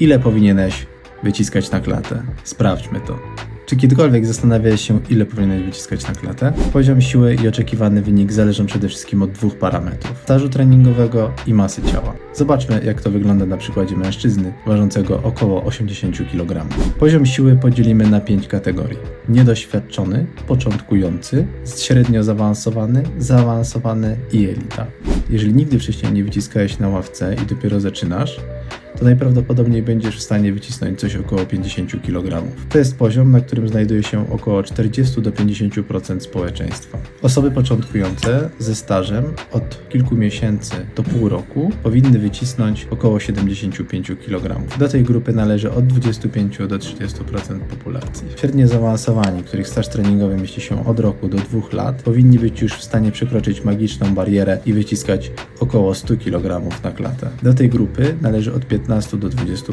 Ile powinieneś wyciskać na klatę? Sprawdźmy to. Czy kiedykolwiek zastanawiałeś się, ile powinieneś wyciskać na klatę? Poziom siły i oczekiwany wynik zależą przede wszystkim od dwóch parametrów: stażu treningowego i masy ciała. Zobaczmy, jak to wygląda na przykładzie mężczyzny ważącego około 80 kg. Poziom siły podzielimy na pięć kategorii: niedoświadczony, początkujący, średnio zaawansowany, zaawansowany i elita. Jeżeli nigdy wcześniej nie wyciskałeś na ławce i dopiero zaczynasz, to najprawdopodobniej będziesz w stanie wycisnąć coś około 50 kg. To jest poziom, na którym znajduje się około 40 do 50% społeczeństwa. Osoby początkujące ze stażem od kilku miesięcy do pół roku powinny wycisnąć około 75 kg. Do tej grupy należy od 25 do 30% populacji. Średnio zaawansowani, których staż treningowy mieści się od roku do dwóch lat, powinni być już w stanie przekroczyć magiczną barierę i wyciskać około 100 kg na klatę. Do tej grupy należy od 15 do 20%